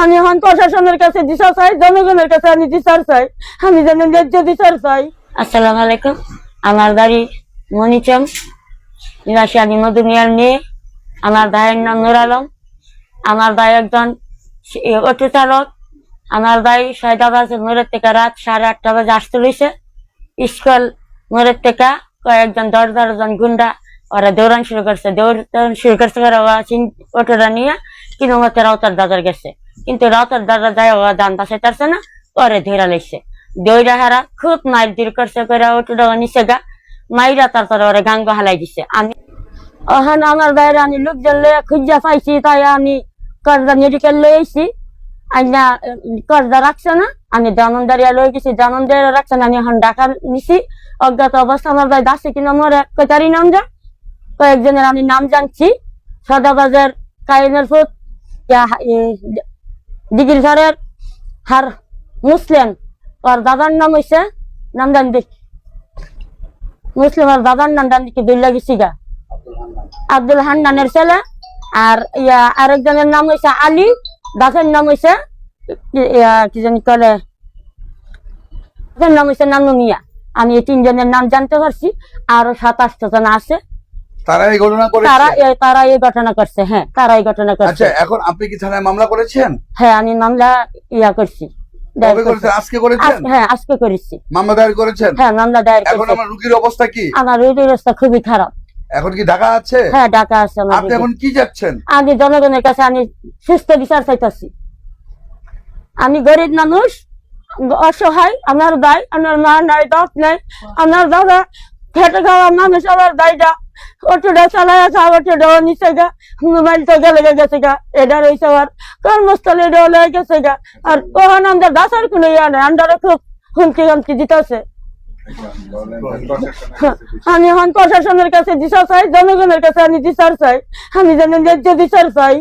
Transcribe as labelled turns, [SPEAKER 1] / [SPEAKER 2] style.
[SPEAKER 1] আমি এখন প্রশাসনের কাছে দিশা চাই, জনগণের কাছে আমি বিচার চাই, আমি যেন ন্যায্য বিচার চাই। আসসালামু আলাইকুম। আমার বাড়ি মনিচম নিবাসী আমি মধুমিয়ার মেয়ে। আমার ভাইয়ের নাম নুর আলম। আমার ভাই একজন অটো চালক আমার ভাই সয়দাবাজ মোড়ের থেকে রাত সাড়ে আটটা বাজে আসতে রয়েছে স্কুল মোড়ের থেকে কয়েকজন দশ বারো জন গুন্ডা ওরা দৌড়ান শুরু করছে। দৌড়ান শুরু করছে ওরা অটোটা নিয়ে কিন্তু মতো রাউতার দাদার গেছে। কিন্তু রাউতার দাদা যায় ওরা দান বাসায় পারছে না পরে ধরা লেগছে দৌড়া হারা খুব মাইর দূর করছে করে অটোটা নিচে গা মাইরা তারপরে ওরা গাঙ্গ হালাই দিছে। আমি ওখানে আমার বাইরে আমি লোকজন লইয়া খুঁজা পাইছি, তাই আমি কর্দা মেডিকেল লই আইছি। আইনা, কর্দা রাখছে না, আমি দামনদারিয়া লই গেছি। দামনদারিয়া রাখছে না, আমি এখন ঢাকা নিছি। অজ্ঞাত অবস্থা আমার ভাই দাসে কিনা মরে। কয়টারি নাম যা? কয়েকজনের আমি নাম জানছি। সদাবাজার কাইনের ফুট দিগির ঘরের হার মুসলিম ওর দাদার নাম হইছে নাম জান দেখ মুসলিম ওর দাদার নাম জান দেখি দুই লাগিছি গা আব্দুল হান্নানের ছেলে আর ইয়া আরেকজনের নাম হইছে আলী দাসের নাম হইছে কি- জানি করে দাসের নাম হইছে নানু মিয়া আমি এই তিনজনের নাম জানতে পারছি আরও সাত আটটা জন আছে।
[SPEAKER 2] তারা এই ঘটনা করেছে?
[SPEAKER 1] তারা তারা এই ঘটনা করছে হ্যাঁ তারা এই ঘটনা করছে।
[SPEAKER 2] আচ্ছা এখন আপনি কি থানায় মামলা করেছেন?
[SPEAKER 1] হ্যাঁ আমি মামলা ইয়া করছি।
[SPEAKER 2] আজকে করেছেন?
[SPEAKER 1] হ্যাঁ আজকে করেছি।
[SPEAKER 2] মামলা দায়ের করেছেন?
[SPEAKER 1] হ্যাঁ মামলা দায়ের
[SPEAKER 2] এখন আমার রুগীর অবস্থা কি?
[SPEAKER 1] আমার রোগীর অবস্থা খুবই খারাপ।
[SPEAKER 2] এখন কি ঢাকা আছে?
[SPEAKER 1] হ্যাঁ ডাকা আছে
[SPEAKER 2] আপনি এখন কি যাচ্ছেন?
[SPEAKER 1] আমি জনগণের কাছে আমি সুস্থ বিচার চাইতেছি। আমি গরিব মানুষ অসহায় আমার ভাই আমার মা নাই বাপ নাই আমার দাদা খেটে খাওয়া মানুষ আমার ভাইটা অটোটা চালায় আছে অটোটাও নিচে গা মোবাইল তো গেলে গেছে গা, এটা রয়েছে আমার কর্মস্থলে এটাও লয়ে গেছে গা। আর ওখানে আমাদের দাসার কোনো ইয়া নেই আমরা খুব হুমকি হুমকি দিতেছে। আমি এখন প্রশাসনের কাছে দিশা চাই, জনগণের কাছে আমি দিশার চাই, আমি যেন ন্যায্য চাই।